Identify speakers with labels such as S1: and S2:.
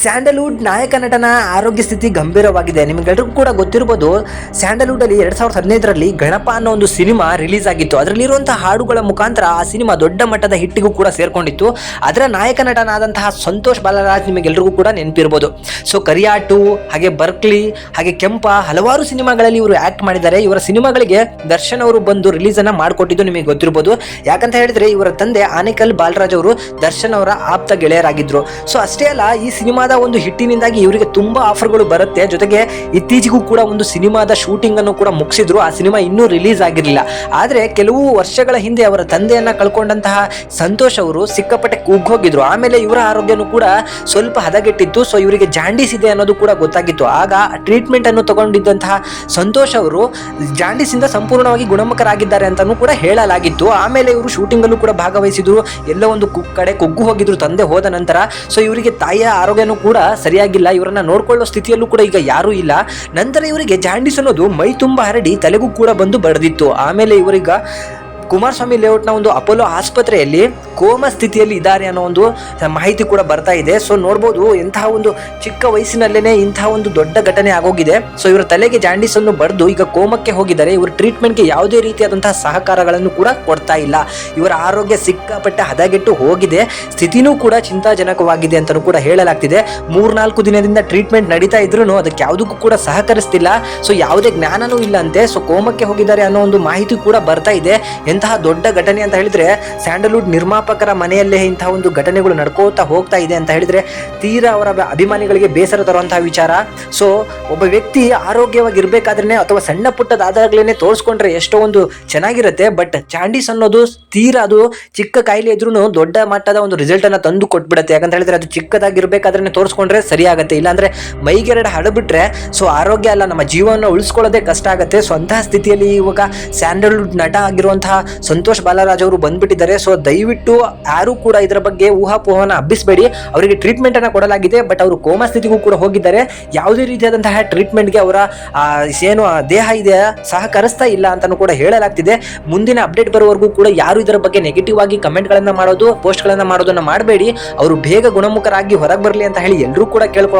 S1: Sandalwood ನಾಯಕ ನಟನ ಆರೋಗ್ಯ ಸ್ಥಿತಿ ಗಂಭೀರವಾಗಿದೆ. ನಿಮಗೆಲ್ಲರಿಗೂ ಕೂಡ ಗೊತ್ತಿರ್ಬೋದು ಸ್ಯಾಂಡಲ್ವುಡ್ ಅಲ್ಲಿ ಎರಡ್ ಸಾವಿರದ ಹದಿನೈದರಲ್ಲಿ ಗಣಪ ಅನ್ನೋ ಒಂದು ಸಿನಿಮಾ ರಿಲೀಸ್ ಆಗಿತ್ತು. ಅದರಲ್ಲಿರುವಂತಹ ಹಾಡುಗಳ ಮುಖಾಂತರ ಆ ಸಿನಿಮಾ ದೊಡ್ಡ ಮಟ್ಟದ ಹಿಟ್ಟಿಗೂ ಕೂಡ ಸೇರ್ಕೊಂಡಿತ್ತು. ಅದರ ನಾಯಕ ನಟನಾದಂತಹ ಸಂತೋಷ್ ಬಾಲರಾಜ್ ನಿಮಗೆಲ್ಲರಿಗೂ ಕೂಡ ನೆನಪಿರ್ಬೋದು. ಸೊ ಕರಿಯಾಟು, ಹಾಗೆ ಬರ್ಕ್ಲಿ, ಹಾಗೆ ಕೆಂಪ ಹಲವಾರು ಸಿನಿಮಾಗಳಲ್ಲಿ ಇವರು ಆಕ್ಟ್ ಮಾಡಿದ್ದಾರೆ. ಇವರ ಸಿನಿಮಾಗಳಿಗೆ ದರ್ಶನ್ ಅವರು ಬಂದು ರಿಲೀಸ್ ಅನ್ನ ಮಾಡಿಕೊಟ್ಟಿದ್ದು ನಿಮಗೆ ಗೊತ್ತಿರ್ಬೋದು. ಯಾಕಂತ ಹೇಳಿದ್ರೆ ಇವರ ತಂದೆ ಆನೇಕಲ್ ಬಾಲರಾಜ್ ಅವರು ದರ್ಶನ್ ಅವರ ಆಪ್ತ ಗೆಳೆಯರಾಗಿದ್ರು. ಸೊ ಅಷ್ಟೇ ಅಲ್ಲ, ಈ ಸಿನಿಮಾದ ಒಂದು ಹಿಟ್ಟಿನಿಂದಾಗಿ ಇವರಿಗೆ ತುಂಬಾ ಆಫರ್ಗಳು ಬರುತ್ತೆ. ಜೊತೆಗೆ ಇತ್ತೀಚೆಗೂ ಕೂಡ ಒಂದು ಸಿನಿಮಾದ ಶೂಟಿಂಗ್ ಅನ್ನು ಕೂಡ ಮುಗಿಸಿದ್ರು. ಆ ಸಿನಿಮಾ ಇನ್ನೂ ರಿಲೀಸ್ ಆಗಿರಲಿಲ್ಲ. ಆದರೆ ಕೆಲವು ವರ್ಷಗಳ ಹಿಂದೆ ಅವರ ತಂದೆಯನ್ನ ಕಳ್ಕೊಂಡಂತಹ ಸಂತೋಷ್ ಅವರು ಸಿಕ್ಕಾಪಟ್ಟೆ ಕುಗ್ಗೋಗಿದ್ರು ಆಮೇಲೆ ಇವರ ಆರೋಗ್ಯನೂ ಕೂಡ ಸ್ವಲ್ಪ ಹದಗೆಟ್ಟಿತ್ತು. ಸೊ ಇವರಿಗೆ ಜಾಂಡೀಸ್ ಇದೆ ಅನ್ನೋದು ಕೂಡ ಗೊತ್ತಾಗಿತ್ತು. ಆಗ ಟ್ರೀಟ್ಮೆಂಟ್ ಅನ್ನು ತಗೊಂಡಿದ್ದಂತಹ ಸಂತೋಷ್ ಅವರು ಜಾಂಡೀಸ್ ಇಂದ ಸಂಪೂರ್ಣವಾಗಿ ಗುಣಮುಖರಾಗಿದ್ದಾರೆ ಅಂತಾನೂ ಕೂಡ ಹೇಳಲಾಗಿತ್ತು. ಆಮೇಲೆ ಇವರು ಶೂಟಿಂಗ್ ಅಲ್ಲೂ ಕೂಡ ಭಾಗವಹಿಸಿದ್ರು. ಎಲ್ಲ ಒಂದು ಕಡೆ ಕುಗ್ಗು ಹೋಗಿದ್ರು ತಂದೆ ಹೋದ ನಂತರ. ಸೊ ಇವರಿಗೆ ತಾಯಿಯ ಆರೋಗ್ಯನೂ ಕೂಡ ಸರಿಯಾಗಿಲ್ಲ, ಇವರನ್ನ ನೋಡ್ಕೊಳ್ಳೋ ಸ್ಥಿತಿಯಲ್ಲೂ ಕೂಡ ಈಗ ಯಾರೂ ಇಲ್ಲ. ನಂತರ ಇವರಿಗೆ ಜಾಂಡಿಸ್ ಅನ್ನೋದು ಮೈ ತುಂಬಾ ಹರಡಿ ತಲೆಗೂ ಕೂಡ ಬಂದು ಬಡದಿತ್ತು. ಆಮೇಲೆ ಇವರೀಗ ಕುಮಾರಸ್ವಾಮಿ ಲೇಔಟ್ನ ಒಂದು ಅಪೋಲೋ ಆಸ್ಪತ್ರೆಯಲ್ಲಿ ಕೋಮ ಸ್ಥಿತಿಯಲ್ಲಿ ಇದ್ದಾರೆ ಅನ್ನೋ ಒಂದು ಮಾಹಿತಿ ಕೂಡ ಬರ್ತಾ ಇದೆ. ಸೊ ನೋಡ್ಬೋದು ಇಂತಹ ಒಂದು ಚಿಕ್ಕ ವಯಸ್ಸಿನಲ್ಲೇನೆ ಇಂತಹ ಒಂದು ದೊಡ್ಡ ಘಟನೆ ಆಗೋಗಿದೆ. ಸೊ ಇವರ ತಲೆಗೆ ಜಾಂಡೀಸ್ ಅನ್ನು ಬರೆದು ಈಗ ಕೋಮಕ್ಕೆ ಹೋಗಿದ್ದಾರೆ. ಇವರು ಟ್ರೀಟ್ಮೆಂಟ್ಗೆ ಯಾವುದೇ ರೀತಿಯಾದಂತಹ ಸಹಕಾರಗಳನ್ನು ಕೂಡ ಕೊಡ್ತಾ ಇಲ್ಲ. ಇವರ ಆರೋಗ್ಯ ಸಿಕ್ಕಾಪಟ್ಟೆ ಹದಗೆಟ್ಟು ಹೋಗಿದೆ. ಸ್ಥಿತಿನೂ ಕೂಡ ಚಿಂತಾಜನಕವಾಗಿದೆ ಅಂತಲೂ ಕೂಡ ಹೇಳಲಾಗ್ತಿದೆ. ಮೂರ್ನಾಲ್ಕು ದಿನದಿಂದ ಟ್ರೀಟ್ಮೆಂಟ್ ನಡೀತಾ ಇದ್ರೂ ಅದಕ್ಕೆ ಯಾವುದಕ್ಕೂ ಕೂಡ ಸಹಕರಿಸ್ತಿಲ್ಲ. ಸೊ ಯಾವುದೇ ಜ್ಞಾನನೂ ಇಲ್ಲ ಅಂತೆ ಸೊ ಕೋಮಕ್ಕೆ ಹೋಗಿದ್ದಾರೆ ಅನ್ನೋ ಒಂದು ಮಾಹಿತಿ ಕೂಡ ಬರ್ತಾ ಇದೆ. ಎಂತಹ ದೊಡ್ಡ ಘಟನೆ ಅಂತ ಹೇಳಿದ್ರೆ ಸ್ಯಾಂಡಲ್ವುಡ್ ನಿರ್ಮಾಪಕರ ಮನೆಯಲ್ಲೇ ಇಂತಹ ಒಂದು ಘಟನೆಗಳು ನಡ್ಕೋತಾ ಹೋಗ್ತಾ ಇದೆ ಅಂತ ಹೇಳಿದ್ರೆ ತೀರಾ ಅವರ ಅಭಿಮಾನಿಗಳಿಗೆ ಬೇಸರ ತರುವಂತಹ ವಿಚಾರ. ಸೊ ಒಬ್ಬ ವ್ಯಕ್ತಿ ಆರೋಗ್ಯವಾಗಿರ್ಬೇಕಾದ್ರೆ ಅಥವಾ ಸಣ್ಣ ಪುಟ್ಟದಾದಾಗ್ಲೇನೆ ತೋರಿಸ್ಕೊಂಡ್ರೆ ಎಷ್ಟೋ ಒಂದು ಚೆನ್ನಾಗಿರುತ್ತೆ, ಬಟ್ ಚಾಂಡೀಸ್ ಅನ್ನೋದು ತೀರಾ ಅದು ಚಿಕ್ಕ ಕಾಯಿಲೆ ಇದ್ರೂ ದೊಡ್ಡ ಮಟ್ಟದ ಒಂದು ರಿಸಲ್ಟ್ ಅನ್ನ ತಂದು ಕೊಟ್ಬಿಡುತ್ತೆ. ಯಾಕಂತ ಹೇಳಿದ್ರೆ ಅದು ಚಿಕ್ಕದಾಗಿರ್ಬೇಕಾದ್ರೆ ತೋರಿಸ್ಕೊಂಡ್ರೆ ಸರಿಯಾಗುತ್ತೆ ಇಲ್ಲಾಂದ್ರೆ ಮೈಗೆರಡು ಹಡಬಿಟ್ರೆ ಸೊ ಆರೋಗ್ಯ ಅಲ್ಲ, ನಮ್ಮ ಜೀವನ ಉಳಿಸ್ಕೊಳ್ಳೋದೇ ಕಷ್ಟ ಆಗುತ್ತೆ. ಸೊ ಅಂತಹ ಸ್ಥಿತಿಯಲ್ಲಿ ಇವಾಗ ಸ್ಯಾಂಡಲ್ವುಡ್ ನಟ ಆಗಿರುವಂತಹ ಸಂತೋಷ್ ಬಾಲರಾಜ್ ಅವರು ಬಂದ್ಬಿಟ್ಟಿದ್ದಾರೆ. ಸೊ ದಯವಿಟ್ಟು ಯಾರು ಕೂಡ ಇದರ ಬಗ್ಗೆ ಊಹಾಪೋಹನ ಹಬ್ಬಿಸಬೇಡಿ. ಅವರಿಗೆ ಟ್ರೀಟ್ಮೆಂಟ್ ಅನ್ನ ಕೊಡಲಾಗಿದೆ ಬಟ್ ಅವರು ಕೋಮಾ ಸ್ಥಿತಿಗೂ ಕೂಡ ಹೋಗಿದ್ದಾರೆ. ಯಾವುದೇ ರೀತಿಯಾದಂತಹ ಟ್ರೀಟ್ಮೆಂಟ್ಗೆ ಅವರ ಆ, ಏನು ದೇಹ ಇದೆ ಸಹಕರಿಸ್ತಾ ಇಲ್ಲ ಅಂತಾನು ಕೂಡ ಹೇಳಲಾಗ್ತಿದೆ. ಮುಂದಿನ ಅಪ್ಡೇಟ್ ಬರುವವರೆಗೂ ಕೂಡ ಯಾರು ಇದರ ಬಗ್ಗೆ ನೆಗೆಟಿವ್ ಆಗಿ ಕಮೆಂಟ್ಗಳನ್ನ ಮಾಡೋದು ಪೋಸ್ಟ್ಗಳನ್ನ ಮಾಡೋದನ್ನ ಮಾಡಬೇಡಿ. ಅವರು ಬೇಗ ಗುಣಮುಖರಾಗಿ ಹೊರಗೆ ಬರಲಿ ಅಂತ ಹೇಳಿ ಎಲ್ಲರೂ ಕೂಡ ಕೇಳ್ಕೊ